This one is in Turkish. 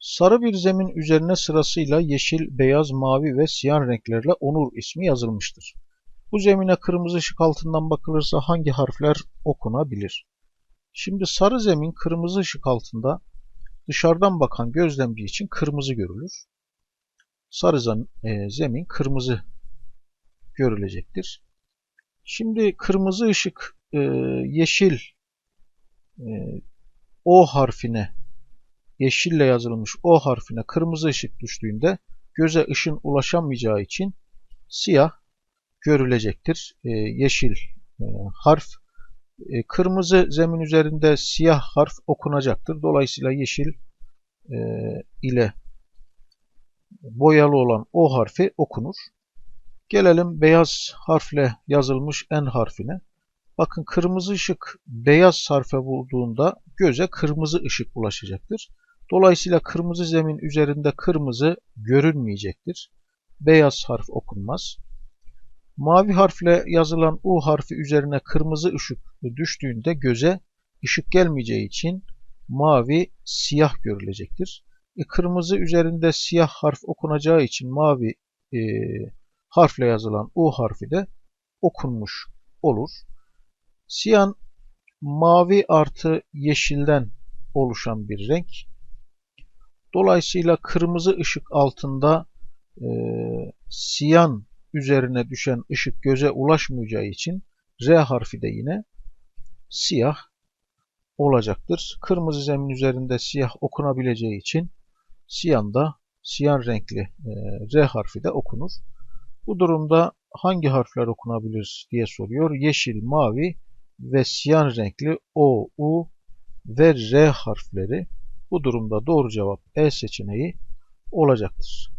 Sarı bir zemin üzerine sırasıyla yeşil, beyaz, mavi ve siyah renklerle Onur ismi yazılmıştır. Bu zemine kırmızı ışık altından bakılırsa hangi harfler okunabilir? Şimdi sarı zemin kırmızı ışık altında dışarıdan bakan gözlemci için kırmızı görülür. Sarı e, zemin kırmızı görülecektir. Şimdi kırmızı ışık e, yeşil e, O harfine yeşille yazılmış O harfine kırmızı ışık düştüğünde göze ışın ulaşamayacağı için siyah görülecektir. E, yeşil e, harf e, kırmızı zemin üzerinde siyah harf okunacaktır. Dolayısıyla yeşil e, ile boyalı olan O harfi okunur. Gelelim beyaz harfle yazılmış N harfine. Bakın kırmızı ışık beyaz harfe bulduğunda göze kırmızı ışık ulaşacaktır. Dolayısıyla kırmızı zemin üzerinde kırmızı görünmeyecektir. Beyaz harf okunmaz. Mavi harfle yazılan U harfi üzerine kırmızı ışık düştüğünde göze ışık gelmeyeceği için mavi siyah görülecektir. E, kırmızı üzerinde siyah harf okunacağı için mavi e, harfle yazılan U harfi de okunmuş olur. Siyan mavi artı yeşilden oluşan bir renk. Dolayısıyla kırmızı ışık altında e, siyan üzerine düşen ışık göze ulaşmayacağı için R harfi de yine siyah olacaktır. Kırmızı zemin üzerinde siyah okunabileceği için siyan da siyan renkli e, R harfi de okunur. Bu durumda hangi harfler okunabilir diye soruyor. Yeşil, mavi ve siyan renkli O, U ve R harfleri. Bu durumda doğru cevap E seçeneği olacaktır.